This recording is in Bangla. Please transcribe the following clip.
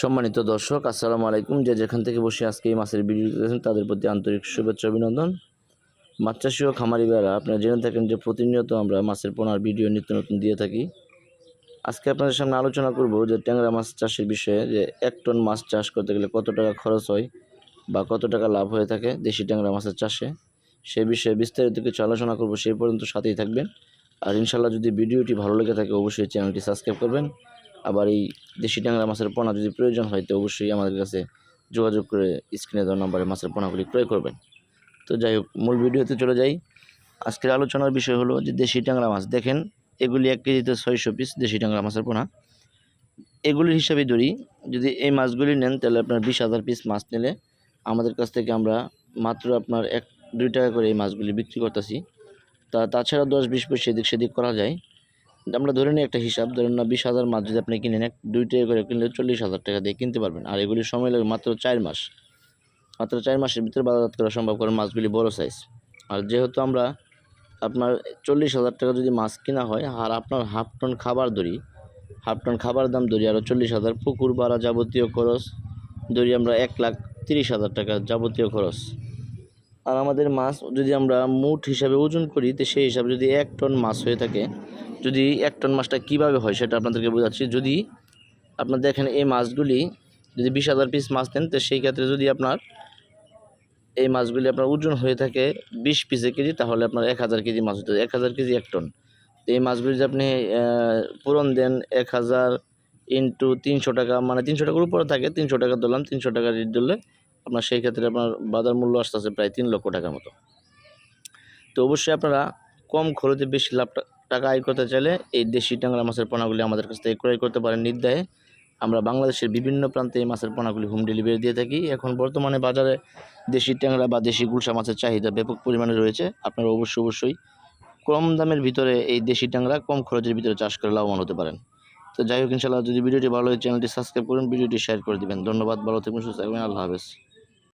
সম্মানিত দর্শক, আসসালামু আলাইকুম। যে যেখান থেকে বসে আজকে এই মাছের ভিডিও দেখেছেন তাদের প্রতি আন্তরিক শুভেচ্ছা, অভিনন্দন। মাছ চাষি ও খামারি বেড়া আপনারা জেনে থাকেন যে প্রতিনিয়ত আমরা মাছের পোনার ভিডিও নিত্য নতুন দিয়ে থাকি। আজকে আপনাদের সামনে আলোচনা করব যে ট্যাংরা মাছ চাষের বিষয়ে, যে এক টন মাছ চাষ করতে গেলে কত টাকা খরচ হয় বা কত টাকা লাভ হয়ে থাকে দেশি ট্যাংরা মাছের চাষে। সে বিষয়ে বিস্তারিত কিছু আলোচনা করব সেই পর্যন্ত সাথেই থাকবেন। আর ইনশাল্লাহ যদি ভিডিওটি ভালো লেগে থাকে, অবশ্যই চ্যানেলটি সাবস্ক্রাইব করবেন। আবার এই দেশি ট্যাংরা মাছের পোনা যদি প্রয়োজন হয়, তো অবশ্যই আমাদের কাছে যোগাযোগ করে স্ক্রিনে দেওয়া নম্বরে মাছের পোনাগুলি ক্রয় করবেন। তো যাই হোক, মূল ভিডিওতে চলে যাই। আজকের আলোচনার বিষয় হলো যে দেশি ট্যাংরা মাছ, দেখেন এগুলি এক কেজিতে ছয়শো পিস দেশি ট্যাংরা মাছের পোনা। এগুলির হিসাবে ধরি, যদি এই মাছগুলি নেন, তাহলে আপনার বিশ হাজার পিস মাছ নিলে আমাদের কাছ থেকে আমরা মাত্র আপনার এক, দুই টাকা করে এই মাছগুলি বিক্রি করতেছি। তা, তাছাড়া দশ, বিশ পয়সা এদিক সেদিক করা যায়। আমরা ধরে নিই একটা হিসাব, ধরেন না বিশ হাজার মাছ যদি আপনি কিনেন এক দুই টাকা করে কিনলে চল্লিশ হাজার টাকা দিয়ে কিনতে পারবেন। আর এগুলির সময় লাগে মাত্র চার মাস। মাত্র চার মাসের ভিতরে বাজারজাত করা সম্ভব কারণ মাছগুলি বড় সাইজ আর যেহেতু আমরা আপনার চল্লিশ হাজার টাকা যদি মাছ কেনা হয়, আর আপনার হাফ টন খাবার ধরি হাফ টন খাবার দাম ধরি আরও চল্লিশ হাজার, পুকুর ভাড়া যাবতীয় খরচ ধরি আমরা এক লাখ তিরিশ হাজার টাকা যাবতীয় খরচ। আর আমাদের মাছ যদি আমরা মুঠ হিসাবে ওজন করি, তো সেই হিসাবে যদি এক টন মাছ হয়ে থাকে যদি এক টন মাছটা কীভাবে হয় সেটা আপনাদেরকে বোঝাচ্ছি। যদি আপনার দেখেন এই মাছগুলি যদি বিশ হাজার পিস মাছ নেন, তো সেই ক্ষেত্রে যদি আপনার এই মাছগুলি আপনার ওজন হয়ে থাকে বিশ পিসে কেজি, তাহলে আপনার এক হাজার কেজি মাছ হতে এক হাজার কেজি এক টন। তো এই মাছগুলি যদি আপনি পূরণ দেন এক হাজার ইন্টু তিনশো টাকা মানে তিনশো টাকার উপরে থাকে, তিনশো টাকা ধরলাম, তিনশো টাকা রেট ধরলে আপনার সেই ক্ষেত্রে আপনার বাজার মূল্য আসতেছে প্রায় তিন লক্ষ টাকার মতো। তো অবশ্যই আপনারা কম খরচে বেশি লাভ টা- টাকা আয় করতে চাইলে এই দেশি ট্যাংরা মাছের পোনাগুলি আমাদের কাছ থেকে ক্রয় করতে পারেন নির্দায়ে। আমরা বাংলাদেশের বিভিন্ন প্রান্তে এই মাছের পোনাগুলি হোম ডেলিভারি দিয়ে থাকি। এখন বর্তমানে বাজারে দেশি ট্যাংরা বা দেশি গুলশা মাছের চাহিদা ব্যাপক পরিমাণে রয়েছে। আপনারা অবশ্যই অবশ্যই কম দামের ভিতরে এই দেশি ট্যাংরা কম খরচের ভিতরে চাষ করে লাভবান হতে পারেন। তো যাই হোক ইনশাল্লাহ যদি ভিডিওটি ভালো হয়, চ্যানেলটি সাবস্ক্রাইব করুন, ভিডিওটি শেয়ার করে দিবেন। ধন্যবাদ, ভালো থাকবেন সুস্থ থাকবেন আল্লাহ হাফেজ।